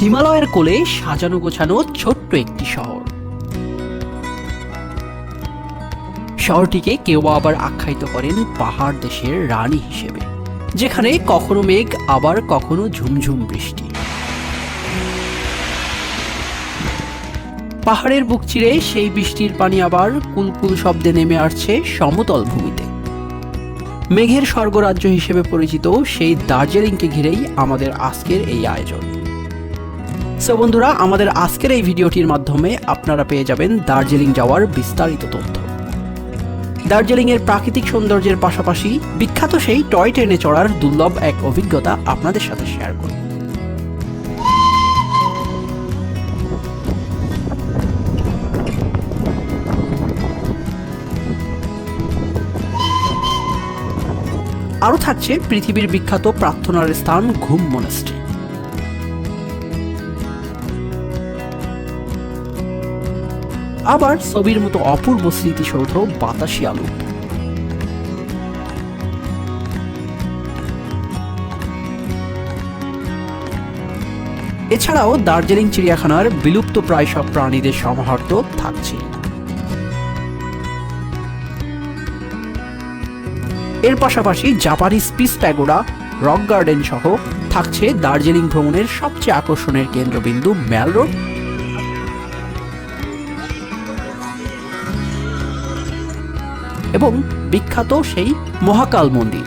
হিমালয়ের কোলে সাজানো গোছানো ছোট্ট একটি শহর। শহরটিকে কেউ আবার আখ্যায়িত করেন পাহাড় দেশের রানী হিসেবে, যেখানে কখনো মেঘ, আবার কখনো ঝুমঝুম বৃষ্টি। পাহাড়ের বুক চিরে সেই বৃষ্টির পানি আবার কুলকুল শব্দে নেমে আসছে সমতল ভূমিতে। মেঘের স্বর্গরাজ্য হিসেবে পরিচিত সেই দার্জিলিংকে ঘিরেই আমাদের আজকের এই আয়োজন। সো বন্ধুরা, আমাদের আজকের এই ভিডিওটির মাধ্যমে আপনারা পেয়ে যাবেন দার্জিলিং যাওয়ার বিস্তারিত তথ্য। দার্জিলিংয়ের প্রাকৃতিক সৌন্দর্যের পাশাপাশি বিখ্যাত সেই টয় ট্রেনে চড়ার দুর্লভ এক অভিজ্ঞতা আপনাদের সাথে শেয়ার করব। আরও থাকছে পৃথিবীর বিখ্যাত প্রার্থনার স্থান ঘুম মনাস্ট্রি। আবার ছবির মতো অপূর্ব স্মৃতিসৌধ বাতাসি আলু এছাড়াও দার্জিলিং চিড়িয়াখানার বিলুপ্ত প্রায় সব প্রাণীদের সমাহার তো থাকছেই এর পাশাপাশি Japanese peace pagoda, rock garden সহ থাকছে দার্জিলিং ভ্রমণের সবচেয়ে আকর্ষণের কেন্দ্রবিন্দু ম্যাল রোড এবং বিখ্যাত সেই মহাকাল মন্দির।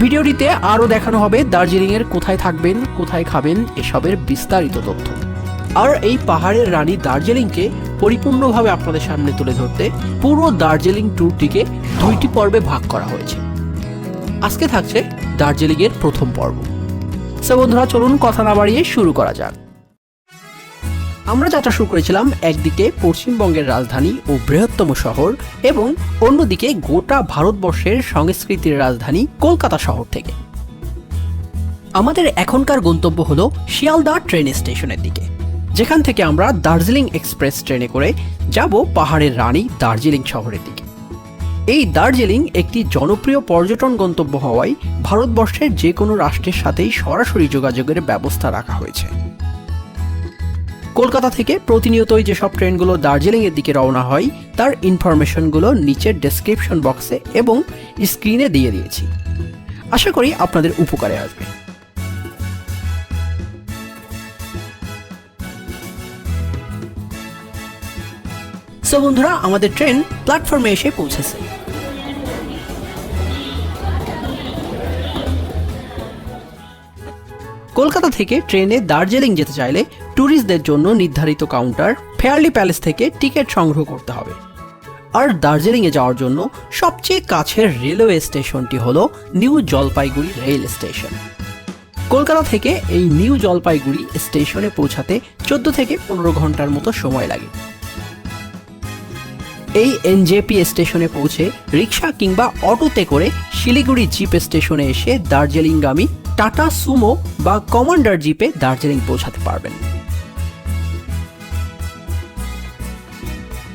ভিডিওটিতে আরও দেখানো হবে দার্জিলিংয়ের কোথায় থাকবেন, কোথায় খাবেন, এসবের বিস্তারিত তথ্য। আর এই পাহাড়ের রানী দার্জিলিংকে পরিপূর্ণভাবে আপনাদের সামনে তুলে ধরতে পুরো দার্জিলিং ট্যুরটিকে দুইটি পর্বে ভাগ করা হয়েছে। আজকে থাকছে দার্জিলিংয়ের প্রথম পর্ব। সো বন্ধুরা, চলুন কথা না বাড়িয়ে শুরু করা যাক। আমরা যাত্রা শুরু করেছিলাম একদিকে পশ্চিমবঙ্গের রাজধানী ও বৃহত্তম শহর এবং অন্যদিকে গোটা ভারতবর্ষের সংস্কৃতির রাজধানী কলকাতা শহর থেকে। আমাদের এখনকার গন্তব্য হলো শিয়ালদা ট্রেন স্টেশনের দিকে। যেখান থেকে আমরা দার্জিলিং এক্সপ্রেস ট্রেনে করে যাব পাহাড়ের রানী দার্জিলিং শহরের দিকে। এই দার্জিলিং একটি জনপ্রিয় পর্যটন গন্তব্য হওয়ায় ভারতবর্ষের যে কোনো রাষ্ট্রের সাথেই সরাসরি যোগাযোগের ব্যবস্থা রাখা হয়েছে। কলকাতা থেকে প্রতিনিয়তই যেসব ট্রেনগুলো দার্জিলিং এর দিকে রওনা হয়, তার ইনফরমেশনগুলো নিচের ডেসক্রিপশন বক্সে এবং স্ক্রিনে দিয়ে দিয়েছি। আশা করি আপনাদের উপকারে আসবে। সো বন্ধুরা, আমাদের ট্রেন প্ল্যাটফর্মে এসে পৌঁছেছে। কলকাতা থেকে ট্রেনে দার্জিলিং যেতে চাইলে ট্যুরিস্টদের জন্য নির্ধারিত কাউন্টার ফেয়ারলি প্যালেস থেকে টিকিট সংগ্রহ করতে হবে। আর দার্জিলিংয়ে যাওয়ার জন্য সবচেয়ে কাছের রেলওয়ে স্টেশনটি হলো new Jalpaiguri rail station. Kolkata থেকে এই নিউ জলপাইগুড়ি স্টেশনে পৌঁছাতে চোদ্দ থেকে পনেরো ঘণ্টার মতো সময় লাগে। এই এনজেপি স্টেশনে পৌঁছে রিক্সা কিংবা অটোতে করে শিলিগুড়ি জিপ স্টেশনে এসে দার্জিলিংগামী টাটা সুমো বা কমান্ডার জিপে দার্জিলিং পৌঁছাতে পারবেন।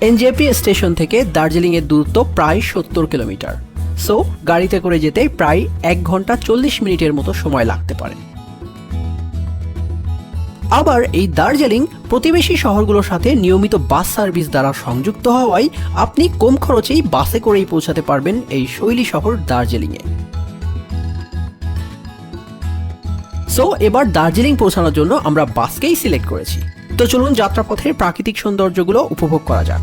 এনজেপি স্টেশন থেকে দার্জিলিং এর দূরত্ব প্রায় সত্তর কিলোমিটার। সো, গাড়িতে করে যেতে প্রায় এক ঘণ্টা চল্লিশ মিনিটের মতো সময় লাগতে পারে। আবার এই দার্জিলিং প্রতিবেশী শহরগুলোর সাথে নিয়মিত বাস সার্ভিস দ্বারা সংযুক্ত হওয়ায় আপনি কম খরচেই বাসে করেই পৌঁছাতে পারবেন এই শৈলী শহর দার্জিলিংয়ে। সো এবার দার্জিলিং পৌঁছানোর জন্য আমরা বাসকেই সিলেক্ট করেছি। তো চলুন যাত্রাপথের প্রাকৃতিক সৌন্দর্যগুলো উপভোগ করা যাক।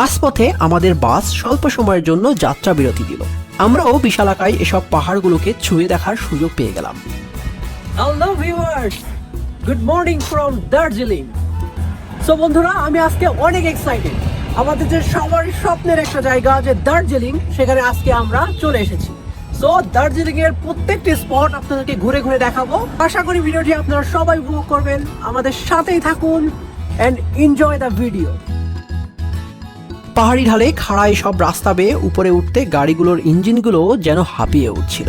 মাঝপথে আমাদের বাস স্বল্প সময়ের জন্য যাত্রা বিরতি দিল। আমরাও বিশালাকায় এসব পাহাড়গুলোকে ছুঁয়ে দেখার সুযোগ পেয়ে গেলাম। Hello viewers good morning from Darjeeling so বন্ধুরা, আমি আজকে অনেক এক্সাইটেড আমাদের যে সবার স্বপ্নের একটা জায়গা যে দার্জিলিং সেখানে আজকে আমরা চলে এসেছি। সো দার্জিলিং এর প্রত্যেকটি স্পট আপনাদেরকে ঘুরে ঘুরে দেখাবো। আশা করি ভিডিওটি আপনারা সবাই উপভোগ করবেন। আমাদের সাথেই থাকুন এন্ড এনজয় দ্য ভিডিও পাহাড়ি ঢালে খাড়ায় সব রাস্তা বেয়ে উপরে উঠতে গাড়িগুলোর ইঞ্জিনগুলো যেন হাঁপিয়ে উঠছিল।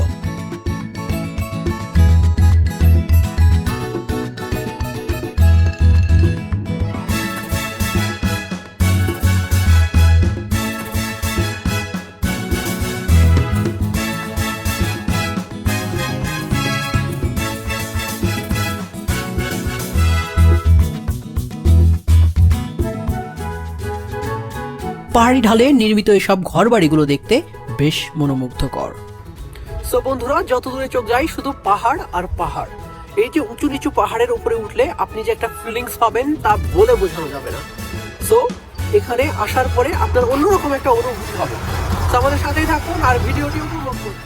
পাহাড়ি ঢালে নির্মিত এসব ঘর বাড়িগুলো দেখতে বেশ মনোমুগ্ধকর। সো বন্ধুরা যত দূরে চোখ যায় শুধু পাহাড় আর পাহাড়। এই যে উঁচু নিচু পাহাড়ের উপরে উঠলে আপনি যে একটা ফিলিংস পাবেন তা বলে বোঝানো যাবে না। সো এখানে আসার পরে আপনার অন্যরকম একটা অনুভূতি হবে। তো আমাদের সাথেই থাকুন আর ভিডিওটি উপভোগ করুন।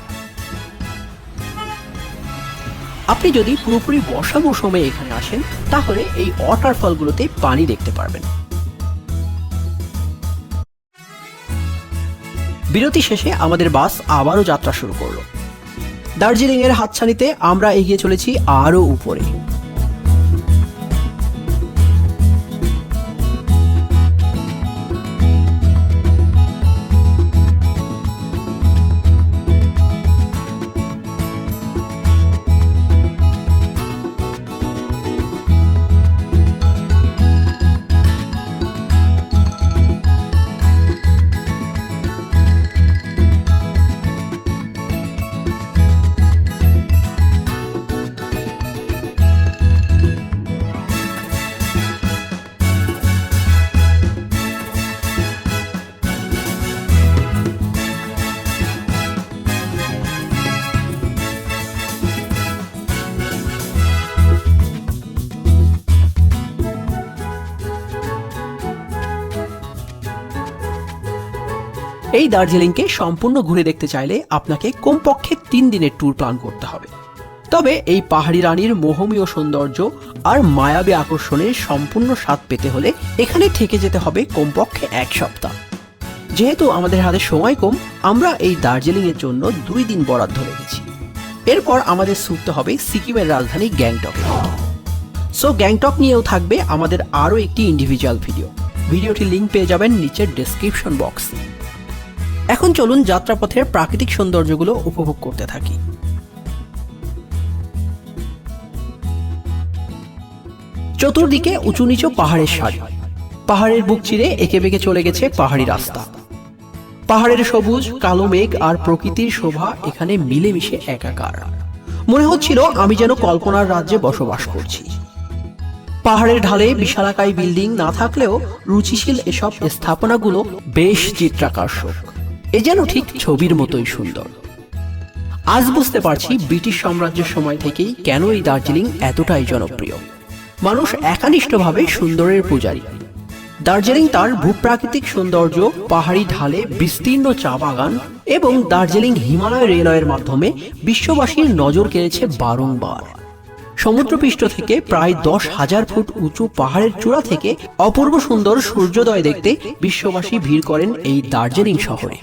আপনি যদি পুরোপুরি বর্ষা মৌসুমে এখানে আসেন তাহলে এই ওয়াটারফলগুলোতে পানি দেখতে পারবেন। বিরতি শেষে আমাদের বাস আবারও যাত্রা শুরু করল। দার্জিলিং এর হাতছানিতে আমরা এগিয়ে চলেছি আরও উপরে। এই দার্জিলিংকে সম্পূর্ণ ঘুরে দেখতে চাইলে আপনাকে কমপক্ষে তিন দিনের ট্যুর প্ল্যান করতে হবে। তবে এই পাহাড়ি রানীর মোহমীয় সৌন্দর্য আর মায়াবী আকর্ষণের সম্পূর্ণ স্বাদ পেতে হলে এখানে থেকে যেতে হবে কমপক্ষে এক সপ্তাহ। যেহেতু আমাদের হাতে সময় কম, আমরা এই দার্জিলিং এর জন্য দুই দিন বরাদ্দ রেখেছি। এরপর আমাদের ছুটতে হবে সিকিমের রাজধানী গ্যাংটকে। সো গ্যাংটক নিয়েও থাকবে আমাদের আরও একটি ইন্ডিভিজুয়াল ভিডিও ভিডিওটির লিঙ্ক পেয়ে যাবেন নিচের ডেসক্রিপশন বক্সে এখন চলুন যাত্রাপথের প্রাকৃতিক সৌন্দর্যগুলো উপভোগ করতে থাকি। চতুর্দিকে উঁচু নিচু পাহাড়ের সারি। পাহাড়ের বুক চিরে এঁকে বেঁকে চলে গেছে পাহাড়ি রাস্তা। পাহাড়ের সবুজ, কালো মেঘ আর প্রকৃতির শোভা এখানে মিলেমিশে একাকার। মনে হচ্ছিল আমি যেন কল্পনার রাজ্যে বসবাস করছি। পাহাড়ের ঢালে বিশালাকায় বিল্ডিং না থাকলেও রুচিশীল এসব স্থাপনাগুলো বেশ চিত্রাকর্ষক। এ যেন ঠিক ছবির মতোই সুন্দর। আজ বুঝতে পারছি ব্রিটিশ সাম্রাজ্যের সময় থেকেই কেন এই দার্জিলিং এতটাই জনপ্রিয়। মানুষ একানিষ্ঠভাবে সুন্দরের পূজারী। দার্জিলিং তার ভূপ্রাকৃতিক সৌন্দর্য, পাহাড়ি ঢালে বিস্তীর্ণ চা বাগান এবং দার্জিলিং হিমালয় রেলওয়ের মাধ্যমে বিশ্ববাসীর নজর কেড়েছে বারংবার। সমুদ্রপৃষ্ঠ থেকে প্রায় দশ হাজার ফুট উঁচু পাহাড়ের চূড়া থেকে অপূর্ব সুন্দর সূর্যোদয় দেখতে বিশ্ববাসী ভিড় করেন এই দার্জিলিং শহরে।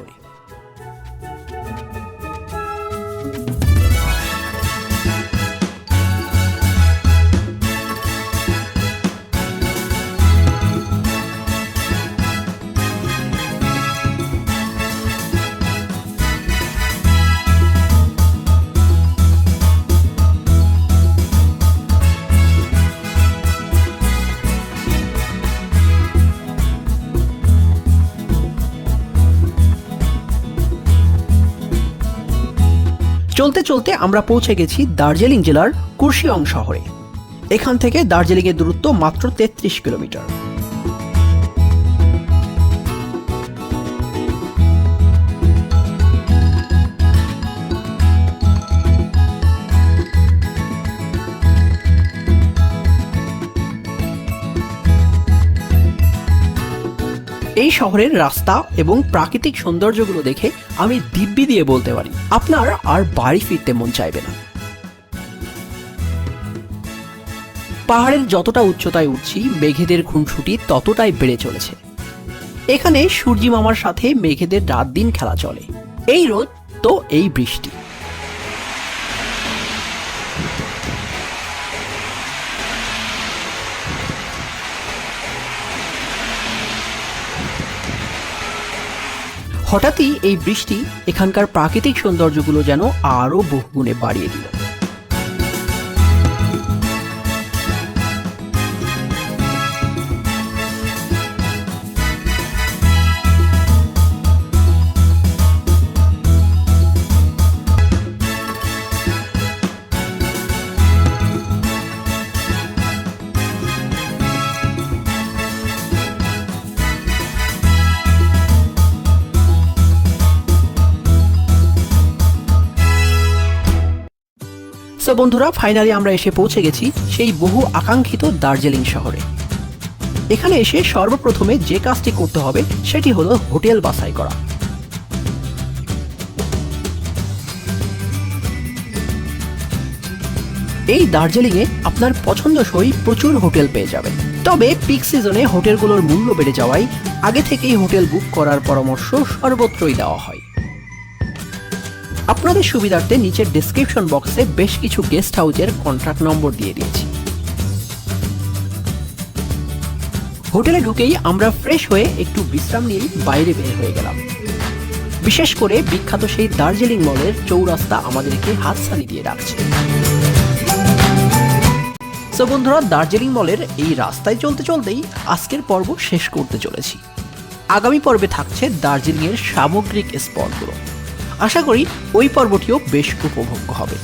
চলতে চলতে আমরা পৌঁছে গেছি দার্জিলিং জেলার কুর্শিয়ং শহরে। এখান থেকে দার্জিলিং এর দূরত্ব মাত্র তেত্রিশ কিলোমিটার। এই শহরের রাস্তা এবং প্রাকৃতিক সৌন্দর্যগুলো দেখে আমি দিব্যি দিয়ে বলতে পারি, আপনার আর বাড়ি ফিরতে মন চাইবে না। পাহাড়ের যতটা উচ্চতায় উঠছি, মেঘেদের খুনসুটি ততটাই বেড়ে চলেছে। এখানে সূর্যি মামার সাথে মেঘেদের রাত দিন খেলা চলে। এই রোদ তো এই বৃষ্টি। হঠাৎই এই বৃষ্টি এখানকার প্রাকৃতিক সৌন্দর্যগুলো যেন আরও বহুগুণে বাড়িয়ে দিল। সো বন্ধুরা ফাইনালি আমরা এসে পৌঁছে গেছি সেই বহু আকাঙ্ক্ষিত দার্জিলিং শহরে। এখানে এসে সর্বপ্রথমে যে কাজটি করতে হবে সেটি হলো হোটেল বাছাই করা। এই দার্জিলিংয়ে আপনার পছন্দসই প্রচুর হোটেল পেয়ে যাবেন। তবে পিক সিজনে হোটেলগুলোর মূল্য বেড়ে যাওয়ায় আগে থেকেই হোটেল বুক করার পরামর্শ সর্বত্রই দেওয়া হয়। আপনাদের সুবিধার্থে নিচের ডেসক্রিপশন বক্সে বেশ কিছু গেস্ট হাউসের কন্ট্রাক্ট নম্বর দিয়ে দিয়েছি। হোটেলে ঢুকেই আমরা ফ্রেশ হয়ে একটু বিশ্রাম নিয়েই বাইরে বের হয়ে গেলাম। বিশেষ করে বিখ্যাত সেই দার্জিলিং মলের চৌরাস্তা আমাদেরকে হাতছানি দিয়ে রাখছে সো বন্ধুরা, দার্জিলিং মলের এই রাস্তায় চলতে চলতেই আজকের পর্ব শেষ করতে চলেছি। আগামী পর্বে থাকছে দার্জিলিংয়ের সামগ্রিক স্পটগুলো আশা করি ওই পর্বটিও বেশ উপভোগ্য হবে।